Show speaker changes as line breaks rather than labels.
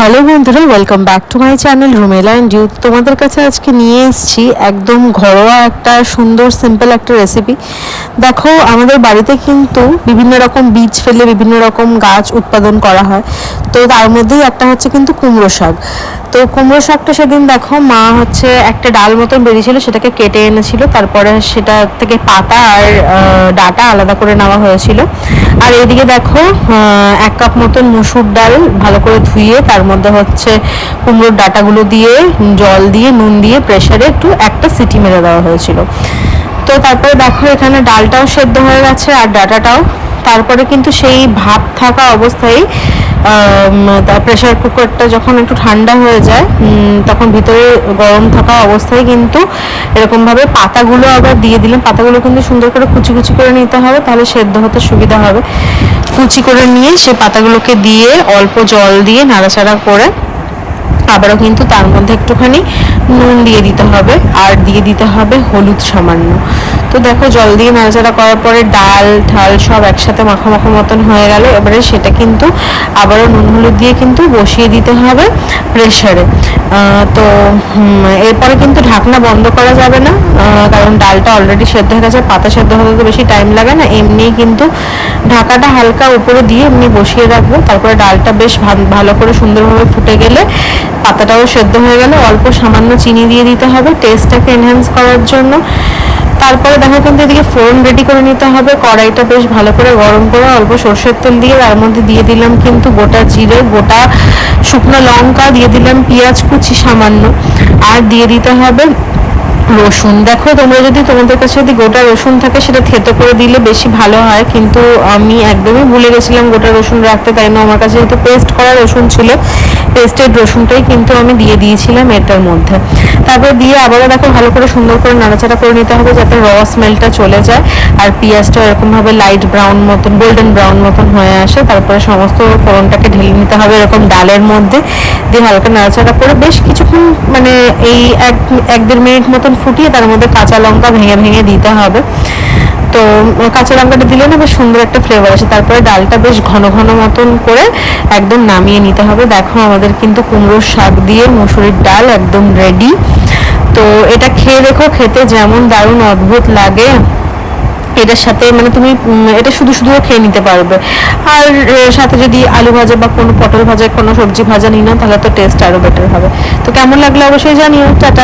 Hello বন্ধুরা welcome back to my channel Rumela and youth তোমাদের কাছে আজকে নিয়ে এসেছি একদম ঘরোয়া একটা সুন্দর সিম্পল একটা রেসিপি দেখো, আমাদের বাড়িতে কিন্তু বিভিন্ন রকম বীজ ফেলে বিভিন্ন রকম গাছ উৎপাদন করা হয়। তো তার মধ্যেই একটা হচ্ছে কিন্তু কুমড়ো শাক। তো কুমড়ো শাকটা সেদিন দেখো, মা হচ্ছে একটা ডাল মতন বেরিয়েছিল, সেটাকে কেটে এনেছিল। তারপরে সেটা থেকে পাতা আর ডাটা আলাদা করে নেওয়া হয়েছিল। আর এদিকে দেখো এক কাপ মতন মুসুর ডাল ভালো করে ধুয়ে তার মধ্যে হচ্ছে কুমড়োর ডাটাগুলো দিয়ে, জল দিয়ে, নুন দিয়ে প্রেশারে একটু একটা সিটি মেরে দেওয়া হয়েছিল। তো তারপরে দেখো এখানে ডালটাও সেদ্ধ হয়ে গেছে আর ডাটাটাও তারপরে কিন্তু সেই ভাপ থাকা অবস্থায় প্রেসার কুকারটা যখন একটু ঠান্ডা হয়ে যায় তখন ভিতরে গরম থাকা অবস্থায় কিন্তু এরকমভাবে পাতাগুলো আবার দিয়ে দিলাম। পাতাগুলো কিন্তু সুন্দর করে কুচি কুচি করে নিতে হবে, তাহলে সেদ্ধ হতে সুবিধা হবে। কুচি করে নিয়ে সে পাতাগুলোকে দিয়ে অল্প জল দিয়ে নাড়াচাড়া করে আবারও কিন্তু তার মধ্যে একটুখানি নুন দিয়ে দিতে হবে, আর দিয়ে দিতে হবে হলুদ সামান্য। তো দেখো, জল দিয়ে নাড়াচাড়া করার পরে ডাল ঠাল সব একসাথে মাখা মতন হয়ে গেল। এবারে সেটা কিন্তু আবারও নুন হলুদ দিয়ে কিন্তু বসিয়ে দিতে হবে প্রেশারে তো এরপরে কিন্তু ঢাকনা বন্ধ করা যাবে না। কারণ ডালটা অলরেডি সেদ্ধ হয়ে গেছে পাতা সেদ্ধ হতে তো বেশি টাইম লাগে না। এমনি কিন্তু ঢাকাটা হালকা উপরে দিয়ে এমনি বসিয়ে রাখব। তারপরে ডালটা বেশ ভালো করে সুন্দরভাবে ফুটে গেলে পাতাটাও সেদ্ধ হয়ে গেলে অল্প সামান্য চিনি দিয়ে দিতে হবে। টেস্টটাকে এনহ্যান্স করার জন্য। তারপরে দেখা কিন্তু এদিকে ফোড়ন রেডি করে নিতে হবে, কড়াইটা বেশ ভালো করে গরম করে অল্প সর্ষের তেল দিয়ে, তার মধ্যে দিয়ে দিলাম কিন্তু গোটা জিরে, গোটা শুকনো লঙ্কা, দিয়ে দিলাম পেঁয়াজ কুচি সামান্য, আর দিয়ে দিতে হবে রসুন। দেখো, তোমরা যদি তোমাদের কাছে যদি গোটা রসুন থাকে, সেটা থেতো করে দিলে বেশি ভালো হয়। কিন্তু আমি একদমই ভুলে গেছিলাম গোটা রসুন রাখতে, তাই না আমার কাছে যেহেতু পেস্ট করা রসুন ছিল পেস্টেড রসুনটাই কিন্তু আমি দিয়ে দিয়েছিলাম এটার মধ্যে। তারপর দিয়ে আবারও দেখো, ভালো করে সুন্দর করে নাড়াচাড়া করে নিতে হবে যাতে র স্মেলটা চলে যায়। আর পেঁয়াজটা এরকমভাবে লাইট ব্রাউন মতন গোল্ডেন ব্রাউন মতন হয়ে আসে। তারপরে সমস্ত ফোড়নটাকে ঢেলে নিতে হবে এরকম ডালের মধ্যে। দিয়ে হালকা নাড়াচাড়া করে বেশ কিছুক্ষণ মানে এই এক এক দেড় মিনিট মতন ফুটিয়ে তার মধ্যে কাঁচা লঙ্কা ভেঙে ভেঙে দিতে হবে। তো কাঁচা লঙ্কাটা দিলে না বেশ সুন্দর একটা ফ্লেভার আসে। তারপরে ডালটা বেশ ঘন ঘন মতন করে একদম নামিয়ে নিতে হবে। দেখো আমাদের কিন্তু কুমড়োর শাক দিয়ে মুসুরির ডাল একদম রেডি তো এটা খেয়ে দেখো, খেতে যেমন দারুণ অদ্ভুত লাগে। এটার সাথে মানে তুমি এটা শুধু শুধুও খেয়ে নিতে পারবে। আর সাথে যদি আলু ভাজা বা কোনো পটল ভাজা, কোনো সবজি ভাজা নিই না, তাহলে তো টেস্ট আরও বেটার হবে। তো কেমন লাগল অবশ্যই জানিও। টাটা।